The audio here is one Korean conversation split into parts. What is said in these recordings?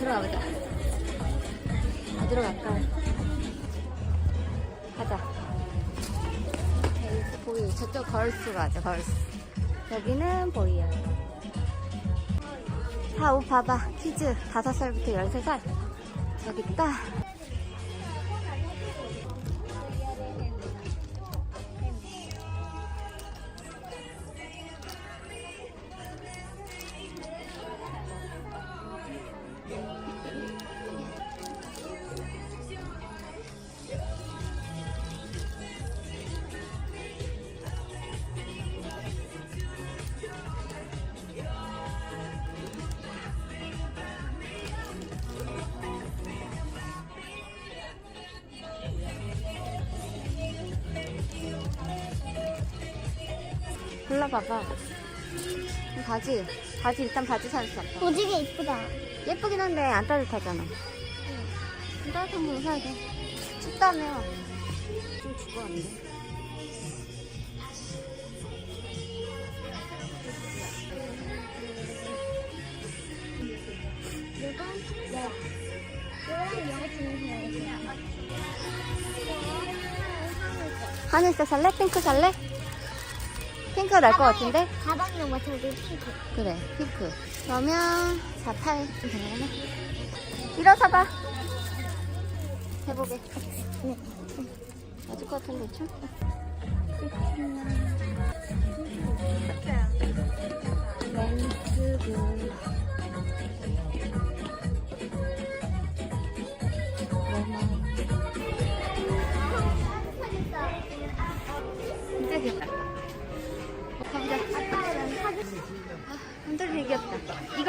보자. 들어가 보자. 어디로 갈까? 가자. 여기 보이. 저쪽 걸스 가자, 걸스. 여기는 보이야. 다 옷 봐봐. 키즈 5살부터 13살. 저기 있다. 봐봐. 이 바지. 바지 일단 바지 사서 샀다. 오지게 이쁘다. 예쁘긴 한데 안 따뜻하잖아. 좀 따뜻한 걸로 사야 돼. 춥다며. 좀. 이거랑 이거 중에서 하늘색 살래? 핑크 살래? 핑크 날것 같은데? 가방이랑 맞춰도 핑크. 그래, 핑크. 그러면 48. 좀 되려나? 일어서봐. 해보게. 네. 맞을 것 같은데, 참? 렌즈도.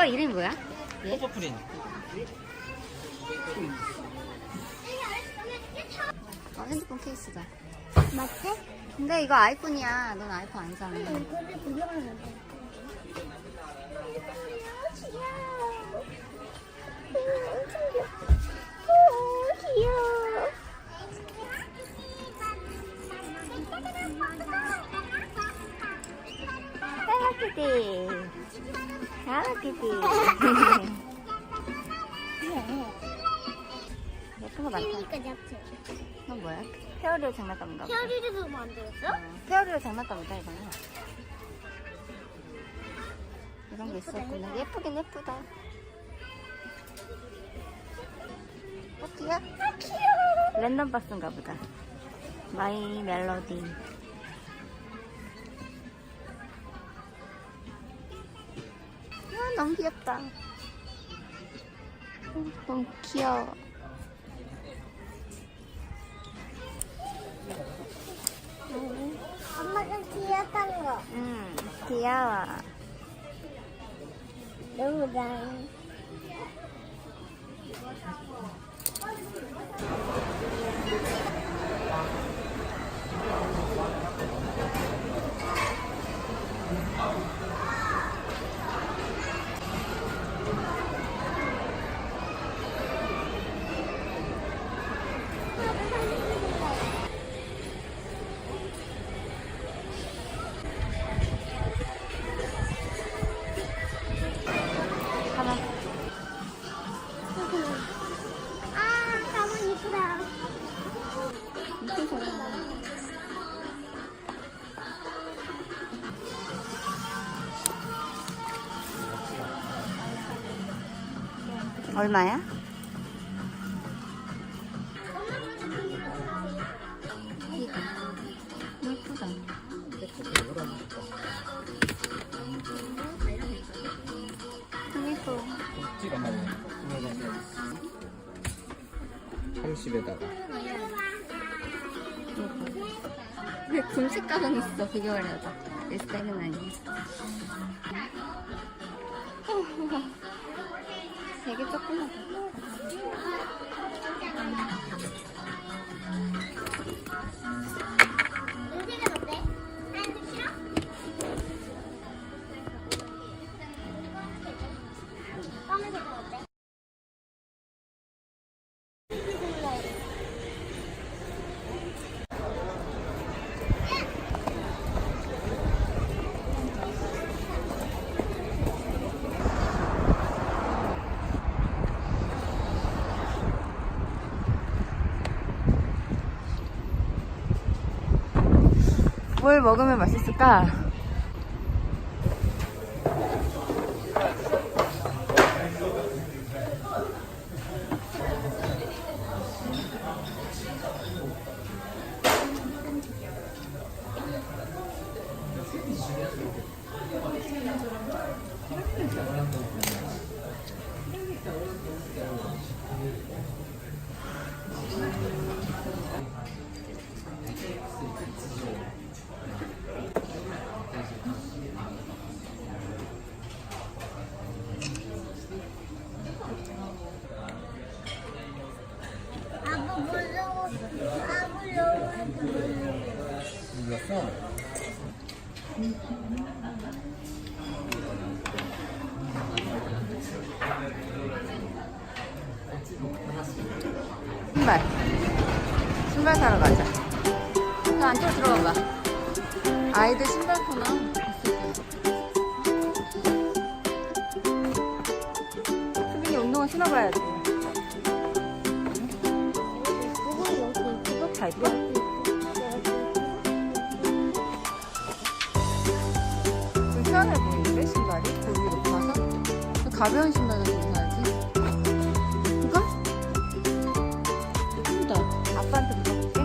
이거 이름이 뭐야? 얘? 퍼프린 어, 핸드폰 케이스다. 맞지? 근데 이거 아이폰이야. 넌 아이폰 안 사네. 이거를 구경하면 돼. 귀여워. 헬로키티. 헬로키티. 예쁜 거 많다. 잡채. 이건 뭐야? 페어리어 장난감인가 보다. 페어리도 만들었어? 어, 페어리어 장난감이다, 이거는. 이런 게 있었구나. 예쁘긴 예쁘다. 커피야? 아 귀여워. 랜덤 박스인가 보다. 마이 멜로디. 너무 귀엽다. 어, 너무 귀여워. 엄마가 귀엽다는 거. 음, 귀여워. 너무 잘. 얼마야? 예쁘다. 예뻐. 찍어 맞아 30에다가 왜 금식 가방 있어? 내 스타일은 아니야. 되게 조그맣다. 까만색은 어때? 뭘 먹으면 맛있을까? 신발. 신발 사러 가자. 저 안쪽으로 들어가 봐. 아이들 신발 코너. 수빈이 운동화 신어봐야지. 가벼운 신발을 좀 사야지. 이거? 예쁘다. 아빠한테 물어볼게.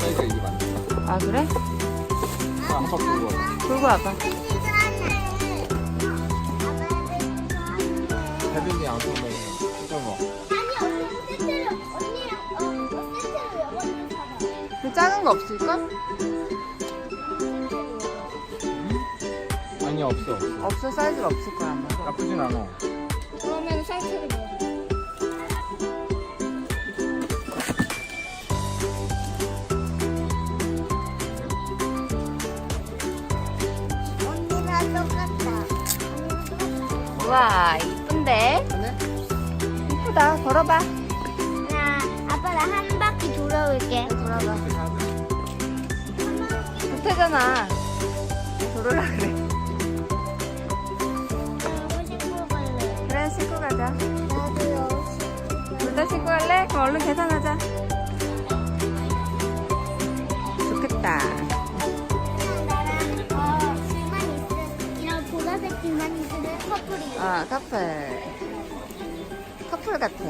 사이즈가 이게 맞나? 아 그래? 아, 한번 보고 와. 들고 와봐. 거 없을까? 아니 없어 없어. 없어 사이즈가 없을 거야 아마. 나쁘진 않아. 그러면 상체를 뭐? 언니랑 똑같다. 와 이쁜데? 이쁘다. 걸어봐. 나 아빠 나 한 바퀴 돌아올게. 돌아봐. 못하잖아. 돌으라 그래. 그래 신고 가자. 둘 다 신고 갈래? 그럼 얼른 계산하자. 좋겠다. 아 커플. 커플 같아.